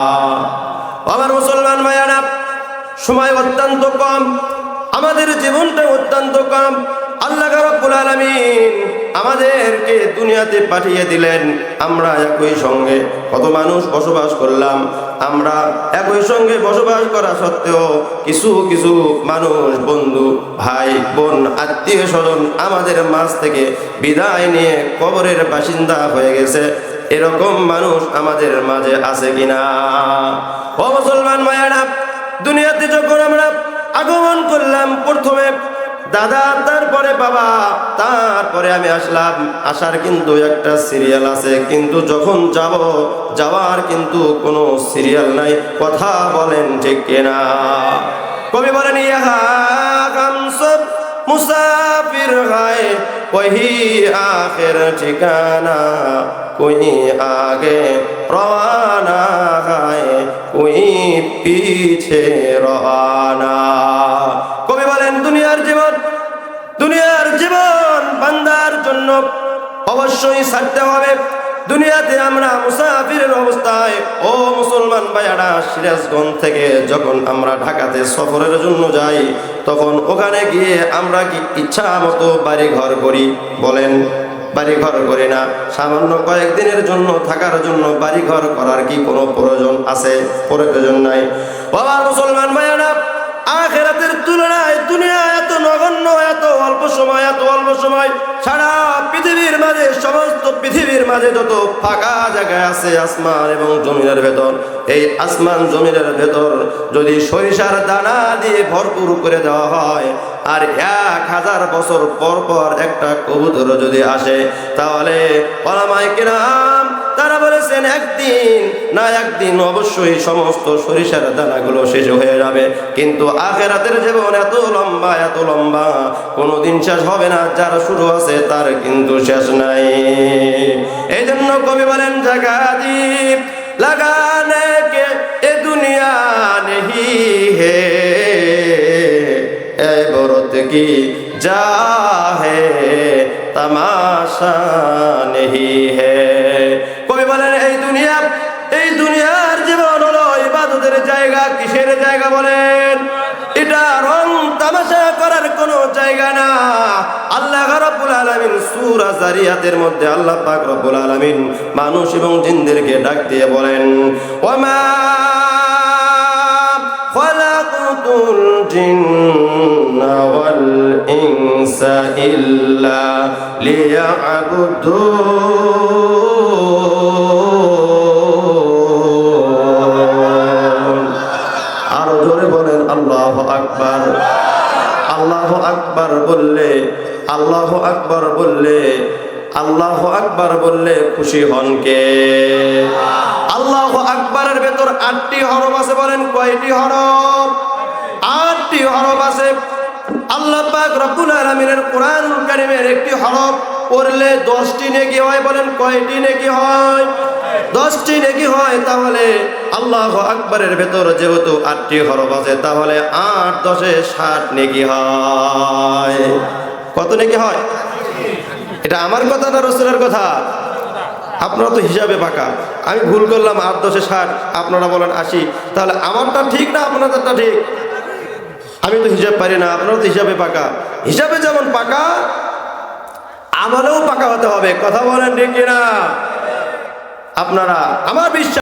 আমার মুসলমান ভাইয়ারা, সময় অত্যন্ত কম, আমাদের জীবনটা অত্যন্ত কম। আল্লাহ রাব্বুল আলামিন আমাদেরকে দুনিয়াতে পাঠিয়ে দিলেন। আমরা একই সঙ্গে কত মানুষ বসবাস করলাম। আমরা একই সঙ্গে বসবাস করা সত্ত্বেও কিছু কিছু মানুষ, বন্ধু, ভাই, বোন আত্মীয় স্বজন আমাদের মাঝ থেকে বিদায় নিয়ে কবরের বাসিন্দা হয়ে গেছে। এরকম মানুষ আমাদের মাঝে আছে কিনা? ও মুসলমান মায়ারা, দুনিয়াতে যখন আমরা আগমন করলাম প্রথমে, দাদা তারপরে বাবা, তারপরে আমি আসলাম। আসার কিন্তু একটা সিরিয়াল আছে, কিন্তু যখন যাব, যাওয়ার কিন্তু কোনো সিরিয়াল নাই। কথা বলেন ঠিক কিনা? কবি বলেন ইহা মুসাফির হয়। ওহি আখের ঠিকানা, কুই আগে روانہ হায় کوئی পিছে রানা কবি বলেন, দুনিয়ার জীবন দুনিয়ার জীবন বান্দার জন্য অবশ্যই ছাড়তে হবে। দুনিয়াতে আমরা মুসাফিরের অবস্থায়, ও মুসলমান ভাইয়ারা, সিরাজগঞ্জ থেকে যখন আমরা ঢাকাতে সফরের জন্য যাই তখন ওখানে গিয়ে আমরা কি ইচ্ছা মতো বাড়ি ঘর করি? বলেন বাড়ি ঘর করি না। সামান্য কয়েকদিনের জন্য থাকার জন্য বাড়ি ঘর করার কি কোনো প্রয়োজন আছে? প্রয়োজন নাই। বাবা মুসলমান ভাইয়ারা, আখেরাতের তুলনায় দুনিয়া এত নগণ্য, এত অল্প সময়, এত অল্প সময় সারা পৃথিবীর মাঝে, সমস্ত পৃথিবীর মাঝে যত ফাঁকা জায়গায় আছে আসমান এবং জমিনের ভেতর, এই আসমান জমিনের ভেতর যদি সরিষার দানা দিয়ে ভরপুর করে দেওয়া হয়, আর এক হাজার বছর পর পর একটা কবুতর যদি আসে, তাহলে পরামায় কিরাম তারা বলেছেন, একদিন না, একদিন অবশ্যই সমস্ত সরিষার দানাগুলো শেষ হয়ে যাবে। কিন্তু আখেরাতের জীবন এত লম্বা এত লম্বা, কোনোদিন শেষ হবে না। যার শুরু আছে, তার কিন্তু শেষ নাই। এই জন্য কবি বলেন জাগাদীপ লাগানে কে এ দুনিয়া নেহি হে। এ বরত কি যা হে তামাশা নেহি হে। বাইরে জায়গা বলেন, এটা রং তামাশা করার কোনো জায়গা না। আল্লাহ রব্বুল আলামিন সূরা জারিয়াতের মধ্যে আল্লাহ পাক রব্বুল আলামিন মানুষ এবং জিনদেরকে ডাক দিয়ে বলেন, ওমা খলাকুতুল জিন্না ওয়াল ইনসা ইল্লা আকবার। আল্লাহ আকবার বললে, আল্লাহ আকবার বললে, আল্লাহ আকবার বললে খুশি হন কে? আল্লাহ আকবরের ভেতর আটটি হরফ আছে বলেন, কয়টি হরফ? আটটি হরফ আছে। আল্লাহ পাক রব্বুল আলামিনের কোরআনুল কারীমের একটি হরফ পড়লে দশটি নেকি হয় বলেন, কয়টি নেকি হয়? দশটি নেকি হয়, তাহলে আল্লাহ আকবরের ভেতর যেহেতু আটটি হরফ আছে, তাহলে আট, দশে ষাট নেকি হয়। কত নেকি হয়? এটা আমার কথা না রসুলের কথা? আপনারা তো হিসাবে পাকা। আমি ভুল করলাম, আট, দশে ষাট, আপনারা বলেন আশি। তাহলে আমারটা ঠিক না আপনাদেরটা ঠিক? আমি তো হিসাব পারি না, আপনারা তো হিসাবে পাকা। হিসাবে যেমন পাকা পাকা হতে হবে কথা বলেন ঠিক না আপনারা আমার বিশ্বাস